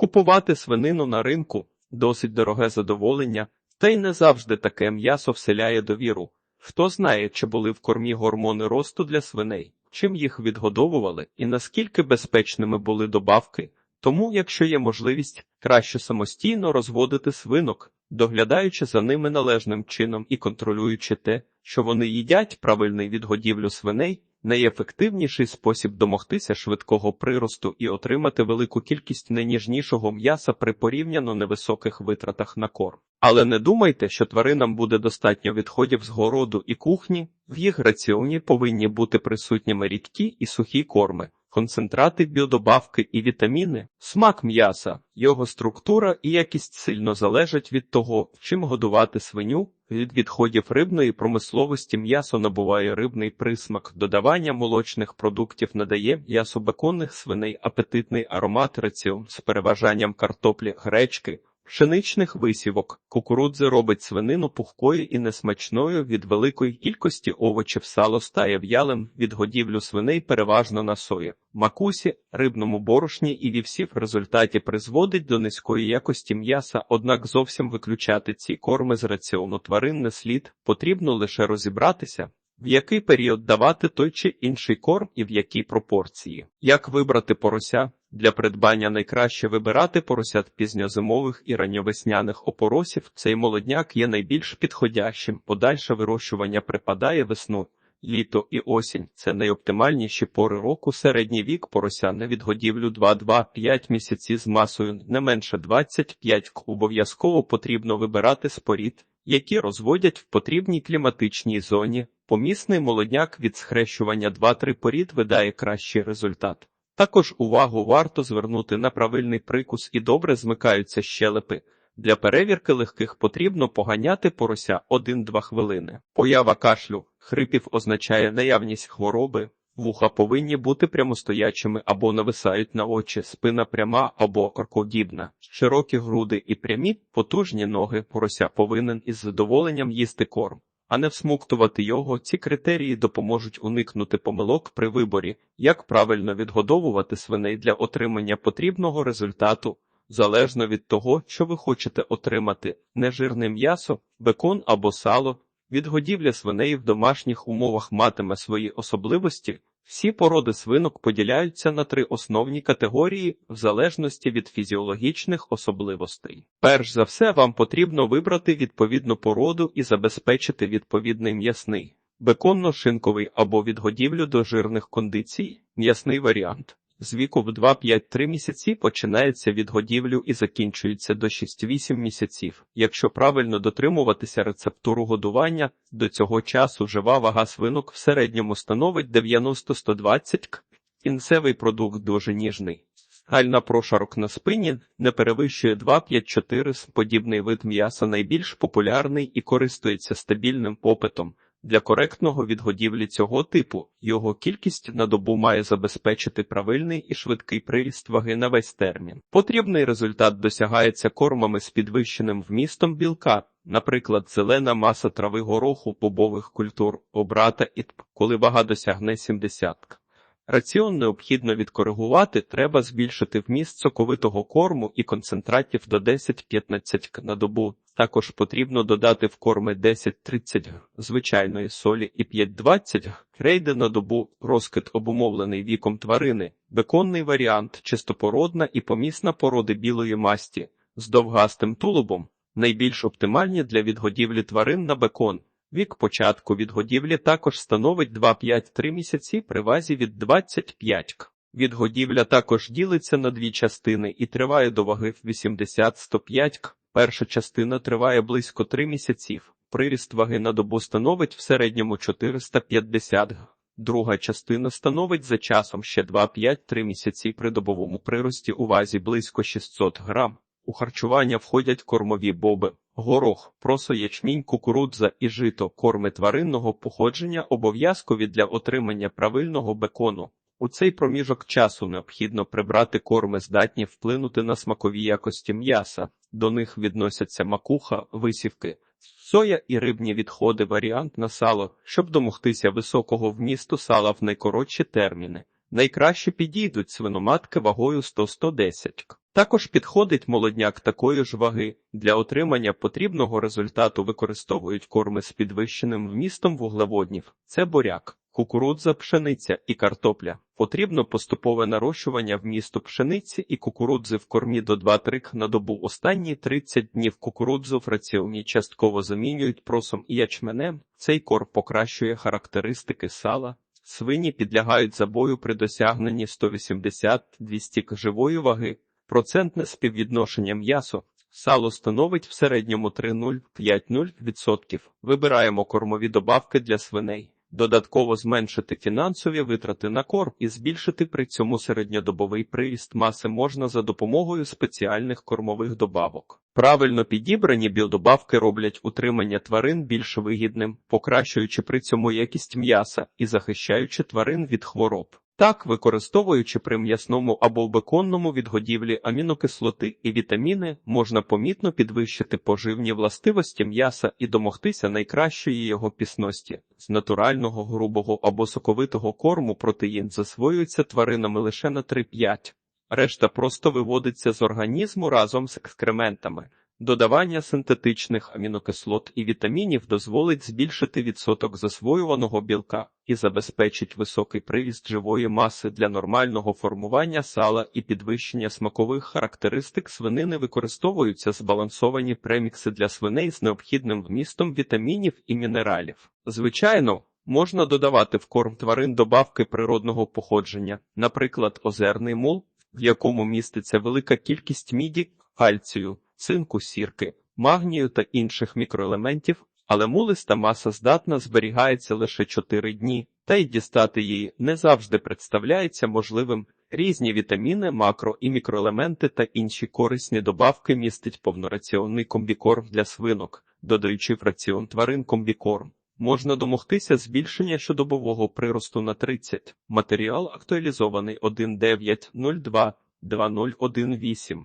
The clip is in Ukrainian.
Купувати свинину на ринку досить дороге задоволення, та й не завжди таке м'ясо вселяє довіру. Хто знає, чи були в кормі гормони росту для свиней, чим їх відгодовували і наскільки безпечними були добавки. Тому, якщо є можливість, краще самостійно розводити свинок, доглядаючи за ними належним чином і контролюючи те, що вони їдять правильний відгодівлю свиней, найефективніший спосіб домогтися швидкого приросту і отримати велику кількість найніжнішого м'яса при порівняно невисоких витратах на корм. Але не думайте, що тваринам буде достатньо відходів з городу і кухні, в їх раціоні повинні бути присутніми рідкі і сухі корми. Концентрати, біодобавки і вітаміни, смак м'яса, його структура і якість сильно залежать від того, чим годувати свиню. Від відходів рибної промисловості м'ясо набуває рибний присмак, додавання молочних продуктів надає м'ясо беконних свиней апетитний аромат раціон з переважанням картоплі, гречки, пшеничних висівок. Кукурудзи робить свинину пухкою і несмачною від великої кількості овочів сало стає в'ялим від годівлю свиней переважно на сої, макусі, рибному борошні і вівсі в результаті призводить до низької якості м'яса, однак зовсім виключати ці корми з раціону тварин не слід, потрібно лише розібратися. В який період давати той чи інший корм і в якій пропорції? Як вибрати порося? Для придбання найкраще вибирати поросят пізньозимових і ранньовесняних опоросів. Цей молодняк є найбільш підходящим. Подальше вирощування припадає весну, літо і осінь. Це найоптимальніші пори року. Середній вік порося на відгодівлю 2-2-5 місяці з масою не менше 25 к. Обов'язково потрібно вибирати спорід, які розводять в потрібній кліматичній зоні. Помісний молодняк від схрещування 2-3 порід видає кращий результат. Також увагу варто звернути на правильний прикус і добре змикаються щелепи. Для перевірки легких потрібно поганяти порося 1-2 хвилини. Поява кашлю, хрипів означає наявність хвороби, вуха повинні бути прямостоячими або нависають на очі, спина пряма або оркодібна, широкі груди і прямі, потужні ноги порося повинен із задоволенням їсти корм а не всмуктувати його. Ці критерії допоможуть уникнути помилок при виборі, як правильно відгодовувати свиней для отримання потрібного результату, залежно від того, що ви хочете отримати нежирне м'ясо, бекон або сало. Відгодівля свиней в домашніх умовах матиме свої особливості. Всі породи свинок поділяються на три основні категорії в залежності від фізіологічних особливостей. Перш за все, вам потрібно вибрати відповідну породу і забезпечити відповідний м'ясний, беконно-шинковий або відгодівлю до жирних кондицій, м'ясний варіант. З віку в 2-5-3 місяці починається від годівлю і закінчується до 6-8 місяців. Якщо правильно дотримуватися рецептуру годування, до цього часу жива вага свинок в середньому становить 90-120 к. Кінцевий продукт дуже ніжний. Гальна прошарок на спині не перевищує 2-5-4 подібний вид м'яса найбільш популярний і користується стабільним попитом. Для коректного відгодівлі цього типу його кількість на добу має забезпечити правильний і швидкий приріст ваги на весь термін. Потрібний результат досягається кормами з підвищеним вмістом білка, наприклад, зелена маса трави гороху, бобових культур, обрата і тп, коли вага досягне 70. Раціон необхідно відкоригувати, треба збільшити вміст соковитого корму і концентратів до 10-15 к на добу. Також потрібно додати в корми 10-30 г звичайної солі і 5-20 г крейди на добу, розкид обумовлений віком тварини, беконний варіант, чистопородна і помісна породи білої масті з довгастим тулубом, найбільш оптимальні для відгодівлі тварин на бекон. Вік початку відгодівлі також становить 2-5-3 місяці при вазі від 25 к. Відгодівля також ділиться на дві частини і триває до ваги в 80-105 к. Перша частина триває близько 3 місяців. Приріст ваги на добу становить в середньому 450 г. Друга частина становить за часом ще 2-5-3 місяці при добовому прирості у вазі близько 600 грам. У харчування входять кормові боби, горох, просо, ячмінь, кукурудза і жито, корми тваринного походження обов'язкові для отримання правильного бекону. У цей проміжок часу необхідно прибрати корми, здатні вплинути на смакові якості м'яса. До них відносяться макуха, висівки, соя і рибні відходи, варіант на сало, щоб домогтися високого вмісту сала в найкоротші терміни. Найкраще підійдуть свиноматки вагою 100-110 к. Також підходить молодняк такої ж ваги. Для отримання потрібного результату використовують корми з підвищеним вмістом вуглеводнів. Це буряк, кукурудза, пшениця і картопля. Потрібно поступове нарощування вмісту пшениці і кукурудзи в кормі до 2-3 к на добу. Останні 30 днів кукурудзу в раціоні частково замінюють просом і ячменем. Цей корм покращує характеристики сала. Свині підлягають забою при досягненні 180-200 к живої ваги. Процентне співвідношення м'ясо. Сало становить в середньому 3,0-5,0%. Вибираємо кормові добавки для свиней. Додатково зменшити фінансові витрати на корм і збільшити при цьому середньодобовий приріст маси можна за допомогою спеціальних кормових добавок. Правильно підібрані біодобавки роблять утримання тварин більш вигідним, покращуючи при цьому якість м'яса і захищаючи тварин від хвороб. Так, використовуючи при м'ясному або беконному відгодівлі амінокислоти і вітаміни, можна помітно підвищити поживні властивості м'яса і домогтися найкращої його пісності. З натурального грубого або соковитого корму протеїн засвоюється тваринами лише на 3-5. Решта просто виводиться з організму разом з екскрементами. Додавання синтетичних амінокислот і вітамінів дозволить збільшити відсоток засвоюваного білка і забезпечить високий привіст живої маси для нормального формування сала і підвищення смакових характеристик свинини використовуються збалансовані премікси для свиней з необхідним вмістом вітамінів і мінералів. Звичайно, можна додавати в корм тварин добавки природного походження, наприклад, озерний мул, в якому міститься велика кількість міді, кальцію цинку сірки, магнію та інших мікроелементів, але мулиста маса здатна зберігається лише 4 дні, та й дістати її не завжди представляється можливим. Різні вітаміни, макро і мікроелементи та інші корисні добавки містить повнораціонний комбікорм для свинок, додаючи в раціон тварин комбікорм. Можна домогтися збільшення щодобового приросту на 30. Матеріал актуалізований 1902 2018.